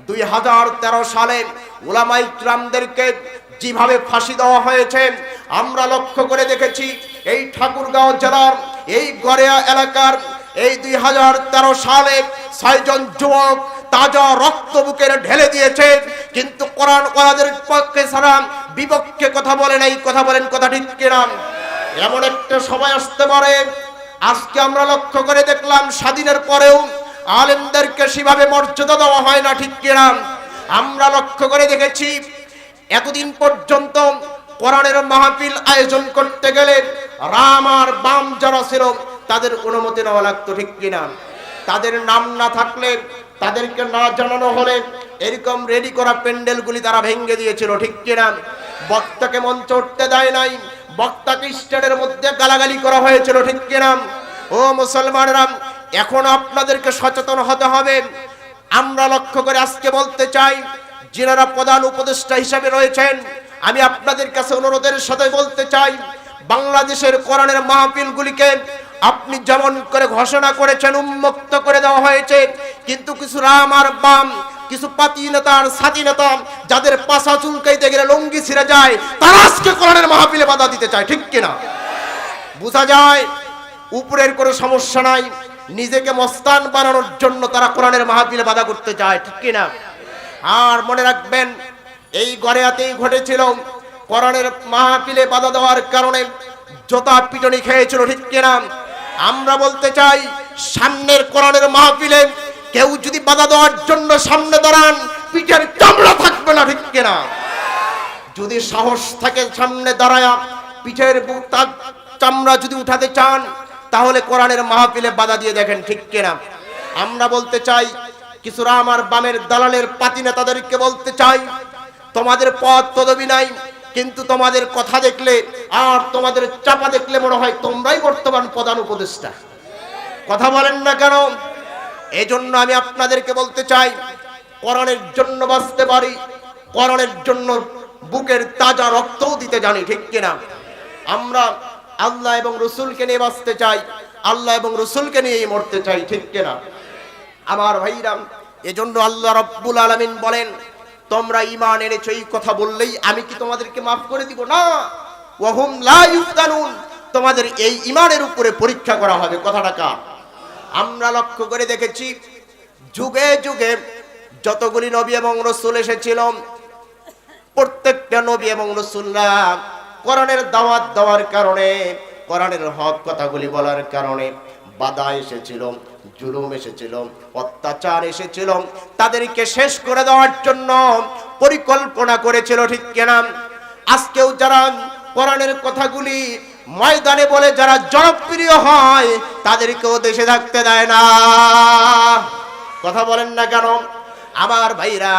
দুই হাজার তেরো সালে ওলামাই ইকরামদেরকে যেভাবে ফাঁসি দেওয়া হয়েছে, আমরা লক্ষ্য করে দেখেছি এই ঠাকুরগাঁও জেলার এই গড়িয়া এলাকার এই দুই হাজার তেরো সালে ছয়জন যুবক তাজা রক্ত বুকের ঢেলে দিয়েছে, কিন্তু কোরআন ওয়াদের পক্ষে ছাড়া বিপক্ষে কথা বলেন এই কথা বলেন কথা ঠিক কিনা? এমন একটা সময় আসতে পারে, আজকে আমরা লক্ষ্য করে দেখলাম স্বাধীনের পরেও আলেমদেরকে সেভাবে মর্যাদা দেওয়া হয় না, ঠিক কিনা? আমরা লক্ষ্য করে দেখেছি, এতদিন পর্যন্ত কোরআনের মাহফিল আয়োজন করতে গেলে রাম আর বাম যারা ছিল, তাদের অনুমতি নেওয়া লাগতো, ঠিক কিনা? তাদের নাম না থাকলে, তাদেরকে না জানানো হলে এরকম রেডি করা প্যান্ডেলগুলি তারা ভেঙে দিয়েছিল, ঠিক কিনা? বক্তাকে মঞ্চ উঠতে দেয় নাই, বক্তাকে স্টেডের মধ্যে গালাগালি করা হয়েছিল, ঠিক কিনা? ও মুসলমানরা এখন আপনাদেরকে সচেতন হতে হবে। আমরা লক্ষ্য করে আজকে বলতে চাই, যিনারা প্রধান উপদেষ্টা হিসাবে রয়েছেন, আমি আপনাদের কাছে অনুরোধের সাথে বলতে চাই, বাংলাদেশের কোরআনের মাহফিলগুলিকে আপনি যেমন করে ঘোষণা করেছেন, উন্মুক্ত করে দেওয়া হয়েছে, কিন্তু কিছু রাম আর বাম, কিছু পাতি নেতা আর নেতা, যাদের পাশা চুলকাইতে গেলে লঙ্গি ছিঁড়ে যায়, তারা আজকে কোরআনের মাহফিলে বাধা দিতে চায়, ঠিক কিনা? বোঝা যায়, উপরের কোনো সমস্যা নাই নিজেকে মস্তান বানানোর জন্য তারা কোরআনের মাহফিলে বাধা করতে চায়, ঠিক কিনা? আর মনে রাখবেন, এই গড়েয়াতেই ঘটেছিল, কোরআনের মাহফিলে বাধা দেওয়ার কারণে জোতা পিটনি খেয়েছিল, ঠিক কিনা? আমরা বলতে চাই, সামনের কোরআনের মাহফিলে কেউ যদি বাধা দেওয়ার জন্য সামনে দাঁড়ান, পিঠের চামড়া থাকবে না, ঠিক কিনা? যদি সাহস থাকে সামনে দাঁড়ায়া, পিঠের তার চামড়া যদি উঠাতে চান তাহলে কোরআনের মাহফিলে বাধা দিয়ে দেখেন ঠিক কিনা। আমরা বলতে চাই কিছুরা আমার বামের দালালের পাতি নেতাদেরকে বলতে চাই, তোমাদের পথ পদবি নাই, কিন্তু তোমাদের কথা দেখলে আর তোমাদের চাপা দেখলে মনে হয় তোমরাই বর্তমান প্রধান উপদেষ্টা। কথা বলেন না কেন? এজন্য আমি আপনাদেরকে বলতে চাই করণের জন্য বাঁচতে পারি করণের জন্য বুকের তাজা রক্তও দিতে জানি, ঠিক কিনা? আমরা আল্লাহ এবং রসুলকে নিয়ে বাঁচতে চাই, আল্লাহ এবং রসুলকে নিয়েই মরতে চাই, ঠিক কিনা? আমার ভাইরাম, এজন্য আল্লাহ রব্বুল আলামিন বলেন, তোমরা ঈমান এনেছো এই কথা বললেই আমি কি তোমাদেরকে মাফ করে দিব? না। ওয়াহুম লা ইফতানুন তোমাদের এই ঈমানের উপরে পরীক্ষা করা হবে। কথাটা কার? আমরা লক্ষ্য করে দেখেছি, যুগে যুগে যতগুলি নবী এবং রসুল এসেছিল, প্রত্যেকটা নবী এবং রসুলরা কোরআনের দাওয়াত দেওয়ার কারণে, কোরআনের হক কথাগুলি বলার কারণে বাধা এসেছিল, জুলুম এসেছিল, অত্যাচার এসেছিল। তাদেরকে শেষ করে দেওয়ার জন্য পরিকল্পনা করেছিল, ঠিক কেনা? আজকেও যারা কোরআনের কথাগুলি ময়দানে বলে, যারা জনপ্রিয় হয়, তাদেরকেও দেশে থাকতে দেয় না। কথা বলেন না কেন? আমার ভাইরা,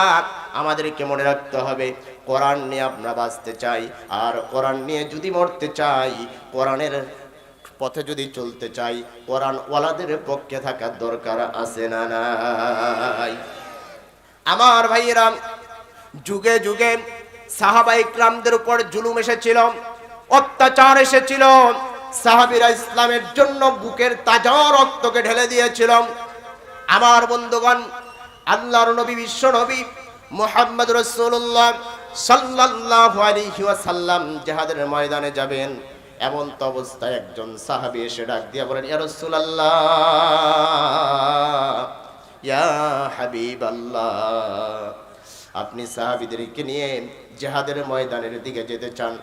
আমাদেরকে মনে রাখতে হবে কোরআন নিয়ে আমরা বাঁচতে চাই, আর কোরআন নিয়ে যদি মরতে চাই, কোরআনের পথে যদি চলতে চাই কোরআন ওয়ালাদের পক্ষে থাকার দরকার আছে না নাই? আমার ভাইয়েরা, যুগে যুগে সাহাবা ইকরামদের উপর জুলুম এসেছিল, অত্যাচার এসেছিল, সাহাবিরা ইসলামের জন্য বুকের তাজা রক্তকে ঢেলে দিয়েছিল। আমার বন্ধুগণ, আল্লাহর নবী, বিশ্ব নবী মোহাম্মদ রসুল্লাহ সাল্লাল্লাহু আলাইহি ওয়াসাল্লাম জিহাদের ময়দানে যাবেন, এমন তো অবস্থায় একজন সাহাবী এসে ডাক দিয়ে বলেন, ইয়া রাসূলুল্লাহ, ইয়া হাবিবাল্লাহ, আপনি সাহাবীদেরকে নিয়ে জেহাদের ময়দানের দিকে যেতে চান।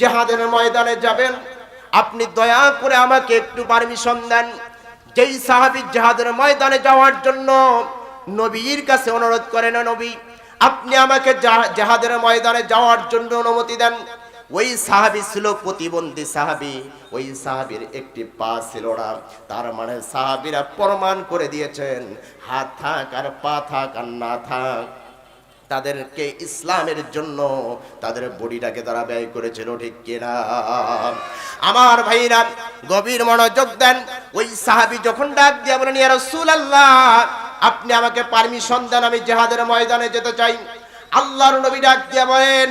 জেহাদের ময়দানে যাবেন, আপনি দয়া করে আমাকে একটু পারমিশন দেন। যেই সাহাবী জেহাদের ময়দানে যাওয়ার জন্য নবীর কাছে অনুরোধ করেন নবী আপনি আমাকে জা- জেহাদের ময়দানে যাওয়ার জন্য অনুমতি দেন। ওই সাহাবি ছিল প্রতিবন্ধী সাহাবি। ওই সাহাবির একটি পা ছিল না। তার মানে সাহাবিরা প্রমাণ করে দিয়েছেন, হাত থাক আর পা থাক আর না থাক। তাদেরকে ইসলামের জন্য তাদের বডিটাকে তারা ব্যয় করেছিল, ঠিক কিনা? আমার ভাইরা, গভীর মনোযোগ দেন। ওই সাহাবি যখন ডাক দিয়া বলেন, ইয়া রাসূলুল্লাহ আপনি আমাকে পারমিশন দেন, আমি জেহাদের ময়দানে যেতে চাই। আল্লাহর নবী ডাক দিয়া বলেন,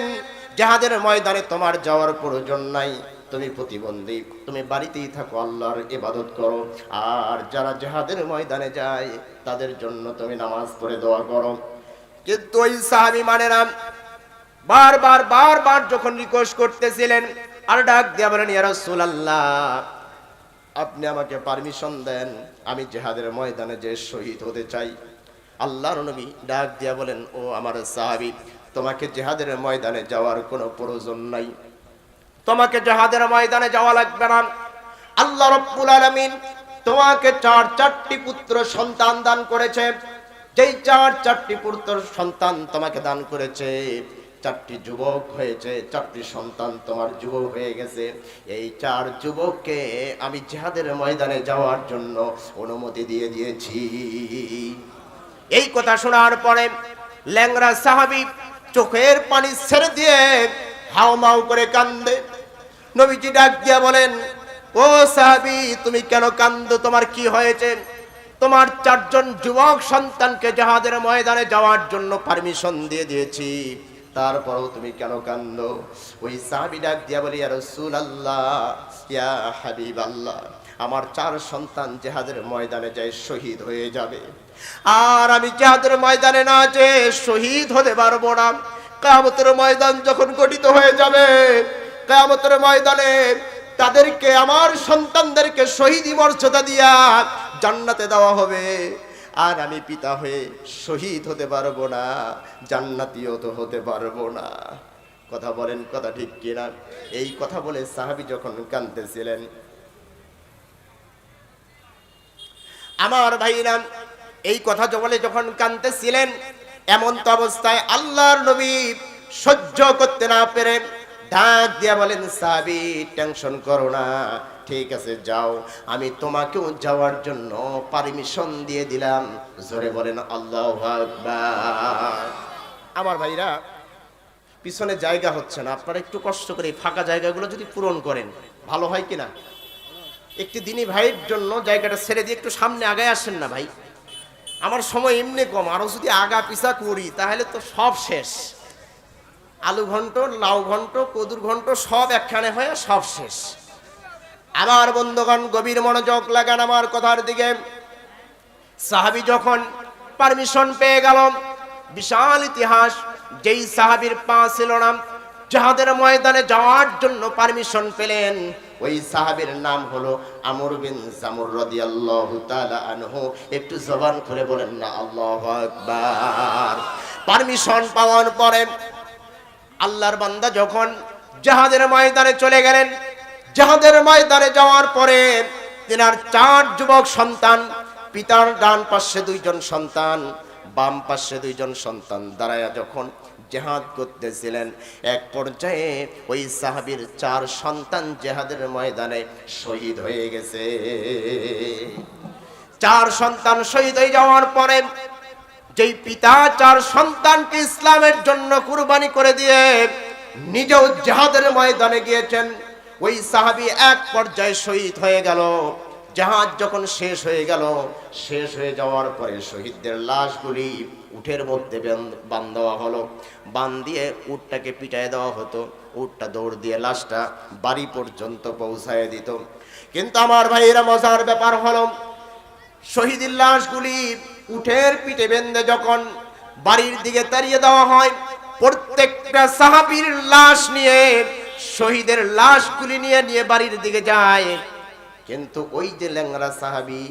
জেহাদের ময়দানে তোমার যাওয়ার প্রয়োজন নাই। তুমি প্রতিবন্ধী, তুমি বাড়িতেই থাকো, আল্লাহর ইবাদত করো। আর যারা জেহাদের ময়দানে যায়, তাদের জন্য তুমি নামাজ পড়ে দোয়া করো। কিন্তু ওই সাহাবি মানে না, বারবার বারবার যখন রিকোয়েস্ট করতেছিলেন, আর ডাক দিয়া বলেন, ইয়া রাসূলুল্লাহ আপনি আমাকে পারমিশন দেন, আমি জেহাদের ময়দানে যে শহীদ হতে চাই। আল্লাহর নবী ডাক দিয়া বলেন, ও আমার সাহাবী, তোমাকে জেহাদের ময়দানে যাওয়ার কোনো প্রয়োজন নাই। তোমাকে জেহাদের ময়দানে যাওয়া লাগবে না। আল্লাহ রব্বুল আলামিন তোমাকে চার, চারটি পুত্র সন্তান দান করেছে। যেই চার, চারটি পুত্র সন্তান তোমাকে দান করেছে চারটি যুবক হয়েছে, চারটি সন্তান তোমার যুবক হয়ে গেছে। এই চার যুবককে আমি জেহাদের ময়দানে যাওয়ার জন্য অনুমতি দিয়ে দিয়েছি। এই কথা শোনার পরে ল্যাংরা সাহাবি চোখের পানি ছেড়ে দিয়ে হাও মাও করে কান্দে। নবীজি ডাক দিয়া বলেন, ও সাহাবি, তুমি কেন কান্দো? তোমার কি হয়েছে? তোমার চারজন যুবক সন্তানকে জাহাদের ময়দানে যাওয়ার জন্য পারমিশন দিয়ে দিয়েছি। তারপরেও তুমি কেন কান্দো ওই সাহাবি ডাক দিয়া বলি আর রসুল আল্লাহ ইয়া হাবিব আল্লাহ আমার চার সন্তান জেহাদের ময়দানে যায় শহীদ হয়ে যাবে। আর আমি জেহাদের ময়দানে না যে শহীদ হতে পারব না। কামতের ময়দান যখন গঠিত হয়ে যাবে কামতের ময়দানে তাদেরকে, আমার সন্তানদেরকে শহীদি মর্যাদা দিয়া জান্নাতে দেওয়া হবে। আর আমি পিতা হয়ে শহীদ হতে পারব না, জান্নাতিও তো হতে পারব না। কথা বলেন, কথা ঠিক কিনা? এই কথা বলে সাহাবি যখন কাঁদতেছিলেন, আমার ভাইরা এই কথা বলে যখন কাঁদতেছিলেন, এমন তো অবস্থায় আল্লাহর নবী সহ্য করতে না পেরে ডাক দিয়া বলেন সাবি টেনশন করো না ঠিক আছে, যাও। আমি তোমাকেও যাওয়ার জন্য পারমিশন দিয়ে দিলাম। জোরে বলেন, আল্লাহ আমার ভাইরা, পিছনে জায়গা হচ্ছে না। আপনারা একটু কষ্ট করে ফাঁকা জায়গাগুলো যদি পূরণ করেন, ভালো হয় কিনা? একটি দিনী ভাইয়ের জন্য জায়গাটা ছেড়ে দিয়ে একটু সামনে আগায় আসেন না ভাই। আমার সময় এমনি কম, আরও যদি আগা পিছা করি, তাহলে তো সব শেষ। আলু ঘন্ট, লাউ ঘন্ট, কদুর ঘন্ট সব একখানে হয়ে সব শেষ। আমার বন্ধুগণ, গভীর মনোযোগ লাগান আমার কথার দিকে। সাহাবি যখন পারমিশন পেয়ে গেল, বিশাল ইতিহাস, যেই সাহাবির পা ছিল না যাহাদের ময়দানে যাওয়ার জন্য পারমিশন পেলেন, ওই সাহাবীর নাম হলো আমর বিন জামুর রাদিয়াল্লাহু তাআলা আনহু। একটু জবান করে বলেন না, আল্লাহু আকবার। পারমিশন পাওয়ার পরে আল্লাহর বান্দা যখন জাহাদের ময়দানে চলে গেলেন জাহাদের ময়দানে যাওয়ার পরে তিনার চার যুবক সন্তান, পিতার ডান পাশে দুইজন সন্তান, বাম পাশে দুইজন সন্তান দাঁড়ায়া যখন জেহাদ করতেছিলেন। এক পর্যায়ে ওই সাহাবীর চার সন্তান জেহাদের ময়দানে শহীদ হয়ে গেছে। চার সন্তান শহীদ হয়ে যাওয়ার পরে যেই পিতা চার সন্তানকে ইসলামের জন্য কুরবানি করে দিয়ে নিজেও জাহাদের ময়দানে গিয়েছেন ওই সাহাবি এক পর্যায়ে শহীদ হয়ে গেল। জাহাজ যখন শেষ হয়ে গেল, শেষ হয়ে যাওয়ার পরে শহীদদের লাশগুলি উঠের মধ্যে বেন- দেওয়া হলো। বান দিয়ে উটটাকে পিটায় দেওয়া হতো। উটটা দৌড় দিয়ে লাশটা বাড়ি পর্যন্ত পৌঁছায় দিত। কিন্তু আমার ভাইয়েরা, মজার ব্যাপার হলো, শহীদের লাশগুলি উঠের পিঠে বেঁধে যখন বাড়ির দিকে তাড়িয়ে দেওয়া হয়, প্রত্যেকটা সাহাবীর লাশ নিয়ে শহীদের লাশগুলি নিয়ে নিয়ে বাড়ির দিকে যায়। কিন্তু ওই যে ল্যাংরা সাহাবি